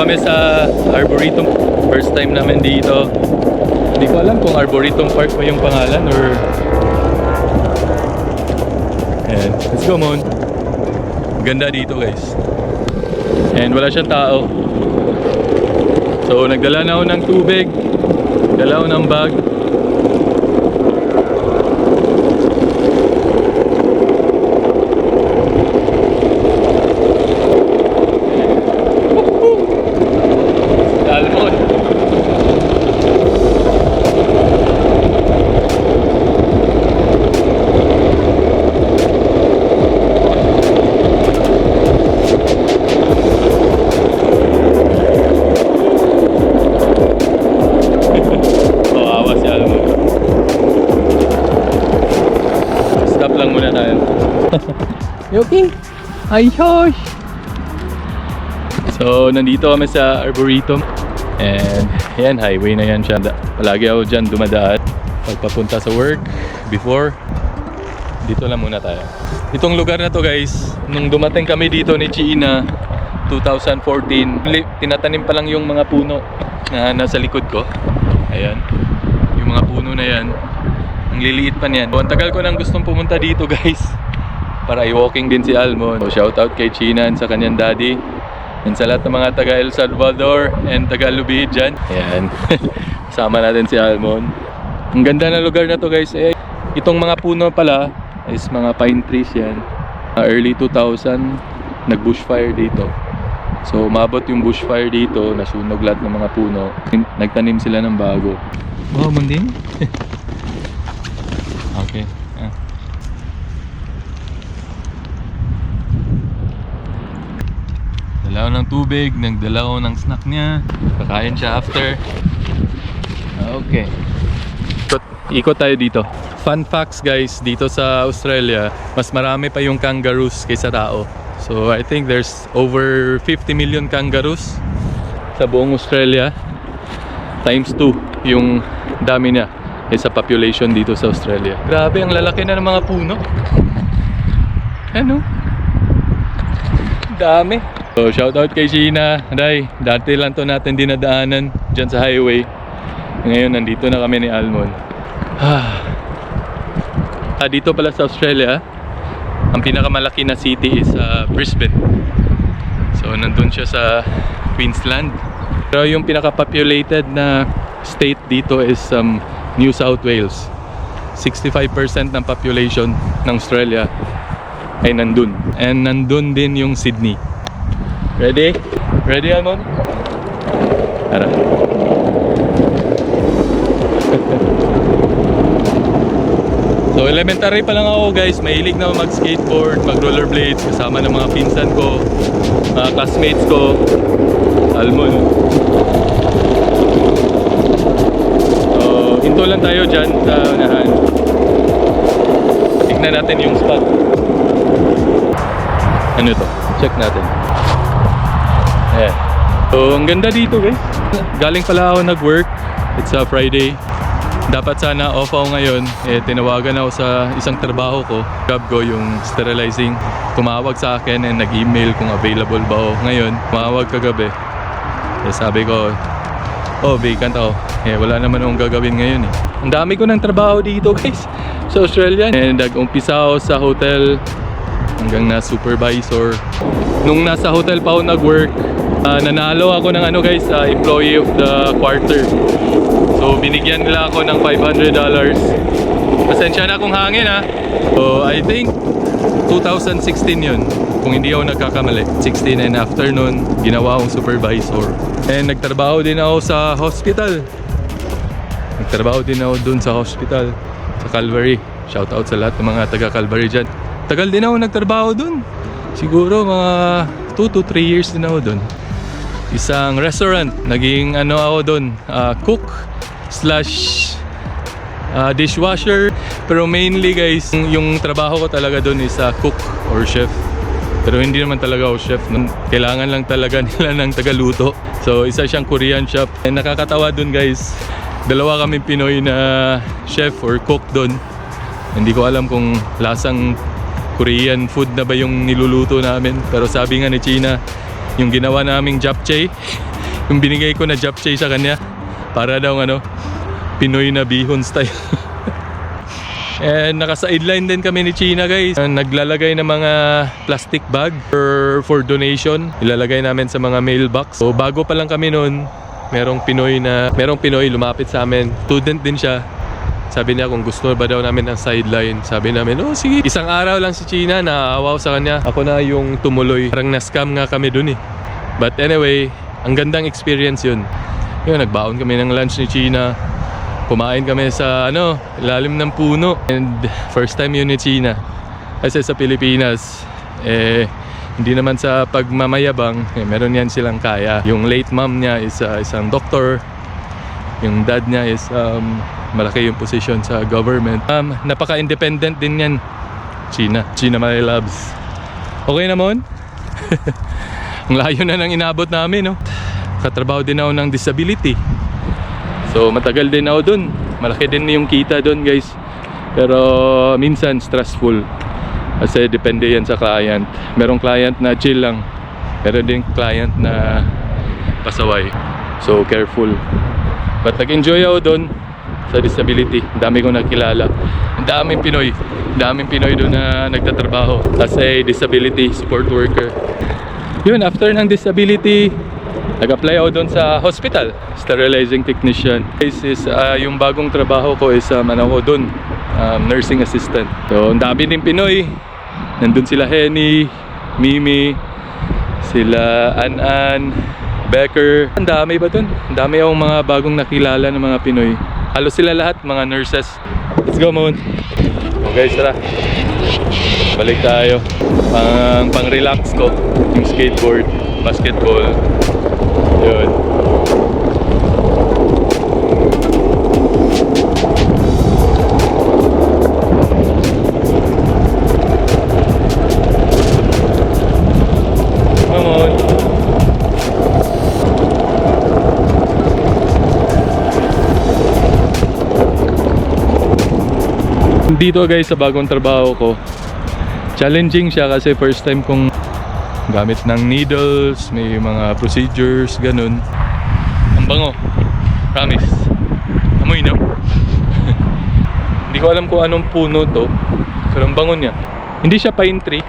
kami sa Arboretum. First time namin dito. Hindi ko alam kung Arboretum Park pa yung pangalan or... Ayan, let's go Mon. Ganda dito guys. And wala siyang tao. So nagdala na ako ng tubig. Dala ako ng bag. Ayos! So, nandito kami sa Arboretum. And, yan, highway na yan siya. Palagi ako dyan dumadaan. Pagpapunta sa work, before, dito lang muna tayo. Itong lugar na to guys, nung dumating kami dito ni China, 2014, li- tinatanim pa lang yung mga puno na nasa likod ko. Ayan. Yung mga puno na yan. Ang liliit pa niyan. So, ang tagal ko nang gustong pumunta dito guys. Para i-walking din si Almon. So, shout out kay China and sa kanyang daddy. And sa lahat ng mga taga El Salvador and taga Lubid dyan. Ayan. Kasama natin si Almon. Ang ganda ng lugar na to guys. Eh, itong mga puno pala is mga pine trees yan. Uh, early 2000, nag-bushfire dito. So, umabot yung bushfire dito, nasunog lahat ng mga puno. Nagtanim sila ng bago. Wow, mundin? okay. Dala ko ng tubig, nagdala ko ng snack niya. Kakain siya after. Okay. Ikot, ikot tayo dito. Fun facts guys, dito sa Australia, mas marami pa yung kangaroos kaysa tao. So I think there's over 50 million kangaroos sa buong Australia. Times 2 yung dami niya sa population dito sa Australia. Grabe, ang lalaki na ng mga puno. Ano? Dami. So, shout out kay Sheena. Day, dati lang to natin dinadaanan dyan sa highway. Ngayon, nandito na kami ni Almon. Ah. Ah, dito pala sa Australia, ang pinakamalaki na city is uh, Brisbane. So, nandun siya sa Queensland. Pero yung pinaka-populated na state dito is um, New South Wales. 65% ng population ng Australia ay nandun. And nandun din yung Sydney. Ready? Ready, Almon? Tara. so, elementary pa lang ako guys. Mahilig na mag-skateboard, mag-rollerblades kasama ng mga pinsan ko, mga classmates ko. Almon. So, hinto lang tayo dyan sa unahan. Tignan natin yung spot. Ano to? Check natin. Ayan. So, ang ganda dito guys. Galing pala ako nag-work. It's a Friday. Dapat sana off ako ngayon. Eh, tinawagan ako sa isang trabaho ko. Job ko yung sterilizing. Tumawag sa akin and nag-email kung available ba ako ngayon. Tumawag kagabi. Eh, sabi ko, oh, vacant ako. Eh, wala naman akong gagawin ngayon eh. Ang dami ko ng trabaho dito guys sa Australia. And nag-umpisa ako sa hotel hanggang na supervisor. Nung nasa hotel pa ako nag-work, ah, nanalo ako ng ano guys, ah, employee of the quarter. So binigyan nila ako ng $500. Pasensya na kung hangin ha. So I think 2016 yun. Kung hindi ako nagkakamali. 16 and after nun, ginawa akong supervisor. And nagtrabaho din ako sa hospital. Nagtrabaho din ako dun sa hospital. Sa Calvary. Shout out sa lahat ng mga taga Calvary dyan. Tagal din ako nagtrabaho dun. Siguro mga 2 to 3 years din ako dun. Isang restaurant. Naging ano ako dun, ah, cook slash ah, dishwasher. Pero mainly guys, yung, trabaho ko talaga doon is uh, cook or chef. Pero hindi naman talaga ako chef. Kailangan lang talaga nila ng tagaluto. So isa siyang Korean shop. And nakakatawa doon guys. Dalawa kami Pinoy na chef or cook doon. Hindi ko alam kung lasang Korean food na ba yung niluluto namin. Pero sabi nga ni China, yung ginawa naming japchae, yung binigay ko na japchae sa kanya, para daw ano, Pinoy na bihon style. And naka-sideline din kami ni China guys. Naglalagay ng mga plastic bag for, for donation. Ilalagay namin sa mga mailbox. So bago pa lang kami noon, merong Pinoy na merong Pinoy lumapit sa amin. Student din siya. Sabi niya kung gusto ba daw namin ng sideline. Sabi namin, oh sige. Isang araw lang si China, naaawaw sa kanya. Ako na yung tumuloy. Parang na-scam nga kami dun eh. But anyway, ang gandang experience yun. Yun, nagbaon kami ng lunch ni China. Kumain kami sa ano, ilalim ng puno. And first time yun ni China. Kasi sa Pilipinas, eh, hindi naman sa pagmamayabang, eh, meron yan silang kaya. Yung late mom niya is uh, isang doktor. Yung dad niya is um, malaki yung position sa government. Um, napaka-independent din yan. China. China my loves. Okay naman? Ang layo na nang inabot namin, no? Katrabaho din ako ng disability. So matagal din ako dun. Malaki din yung kita dun guys. Pero minsan stressful. Kasi depende yan sa client. Merong client na chill lang. Meron din client na pasaway. So careful. But nag-enjoy ako dun sa disability. Dami kong nakilala. Daming Pinoy. Daming Pinoy doon na nagtatrabaho as a disability support worker. Yun, after ng disability, Nag-apply ako doon sa hospital, sterilizing technician. This is ah, yung bagong trabaho ko is um, ano ko doon, um, nursing assistant. So, ang dami din Pinoy. Nandun sila Henny, Mimi, sila An-An, Becker. Ang dami ba doon? Ang dami akong mga bagong nakilala ng mga Pinoy. Halos sila lahat, mga nurses. Let's go, Moon. Okay, tara. Balik tayo. Pang, pang-relax ko. Yung skateboard, basketball. Yun. Dito guys sa bagong trabaho ko, challenging siya kasi first time kong gamit ng needles, may mga procedures, ganun. Ang bango. Promise. Amoy, no? Hindi ko alam kung anong puno to. Pero ang bango niya. Hindi siya pine tree.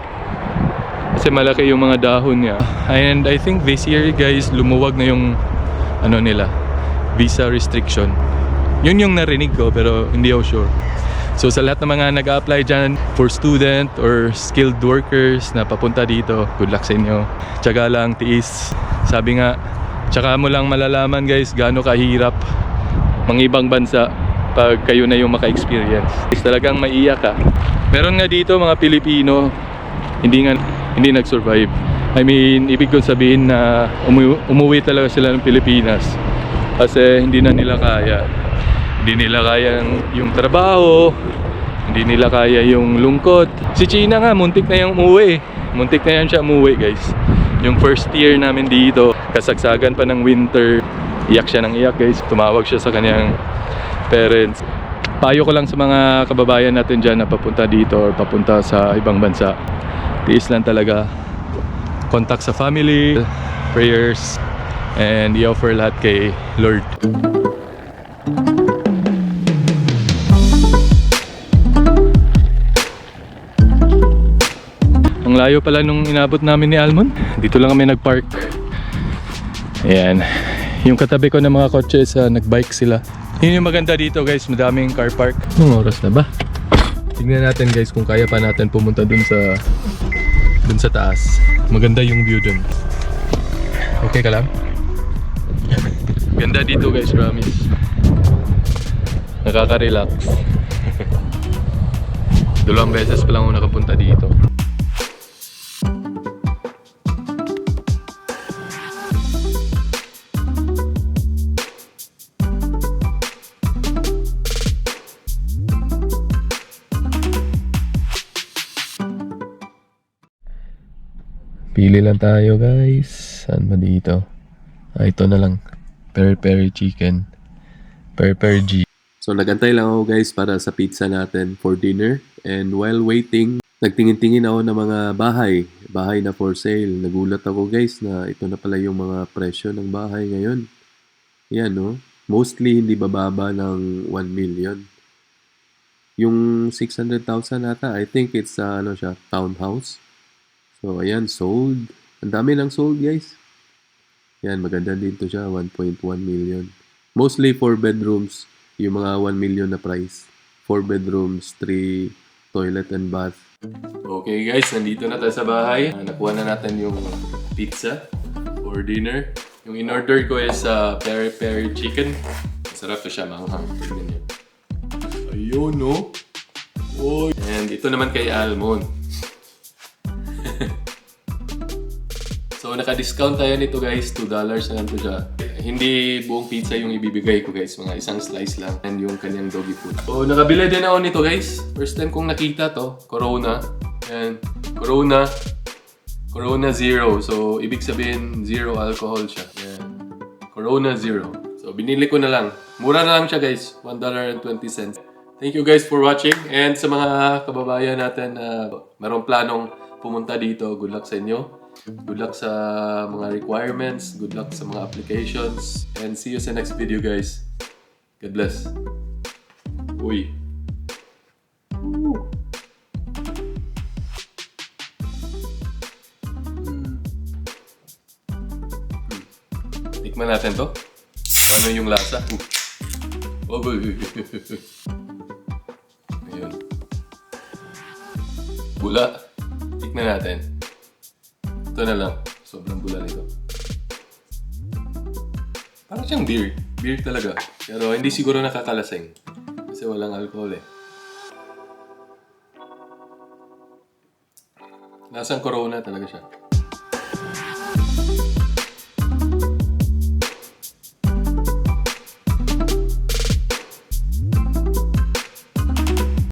Kasi malaki yung mga dahon niya. And I think this year guys, lumuwag na yung ano nila, visa restriction. Yun yung narinig ko pero hindi ako sure. So sa lahat ng mga nag-apply dyan for student or skilled workers na papunta dito, good luck sa inyo. Tsaga lang, tiis. Sabi nga, tsaka mo lang malalaman guys gaano kahirap mga ibang bansa pag kayo na yung maka-experience. Talagang maiyak ka. Meron nga dito mga Pilipino, hindi nga hindi nag-survive. I mean, ibig kong sabihin na umu- umuwi talaga sila ng Pilipinas kasi hindi na nila kaya hindi nila kaya yung trabaho, hindi nila kaya yung lungkot. Si China nga, muntik na yung umuwi. Muntik na yan siya umuwi, guys. Yung first year namin dito, kasagsagan pa ng winter, iyak siya ng iyak, guys. Tumawag siya sa kanyang parents. Payo ko lang sa mga kababayan natin dyan na papunta dito or papunta sa ibang bansa. Tiis lang talaga. Contact sa family, prayers, and i-offer lahat kay Lord. Ang layo pala nung inabot namin ni Almon. Dito lang kami nagpark. Ayan. Yung katabi ko ng mga kotse sa nagbike sila. Yun yung maganda dito guys, madaming car park. Anong oras na ba? Tignan natin guys kung kaya pa natin pumunta dun sa dun sa taas. Maganda yung view dun. Okay ka lang? Ganda dito guys, promise. Nakaka-relax. Dalawang beses pa lang ako nakapunta dito. Pili lang tayo guys. Saan ba dito? Ah, ito na lang. Peri peri chicken. Peri peri G. So nagantay lang ako guys para sa pizza natin for dinner. And while waiting, nagtingin-tingin ako ng mga bahay. Bahay na for sale. Nagulat ako guys na ito na pala yung mga presyo ng bahay ngayon. Yan no. Mostly hindi bababa ng 1 million. Yung 600,000 ata, I think it's uh, ano siya, townhouse. So ayan, sold. Ang dami ng sold guys. Yan, maganda din to siya, 1.1 million. Mostly 4 bedrooms, yung mga 1 million na price. 4 bedrooms, 3 toilet and bath. Okay guys, nandito na tayo sa bahay. Ah, Nakuha na natin yung pizza for dinner. Yung in-order ko is uh, peri peri chicken. Masarap to siya, manghang. Tignan niyo. Ayun, no? Oy. And ito naman kay Almond. so, naka-discount tayo nito guys. $2 na lang to siya. Hindi buong pizza yung ibibigay ko guys. Mga isang slice lang. And yung kanyang doggy food. So, nakabili din ako nito guys. First time kong nakita to. Corona. And Corona. Corona Zero. So, ibig sabihin, zero alcohol siya. Yan. Corona Zero. So, binili ko na lang. Mura na lang siya guys. $1.20. Thank you guys for watching. And sa mga kababayan natin na merong planong pumunta dito, good luck sa inyo. Good luck sa mga requirements. Good luck sa mga applications. And see you sa next video guys. God bless. Uy. Tikman natin to. Ano yung lasa? Uh. Oh. Ayun. Bula. Tikman natin. Ito na lang. Sobrang bula nito. Parang siyang beer. Beer talaga. Pero hindi siguro nakakalasing. Kasi walang alcohol eh. Lasang corona talaga siya.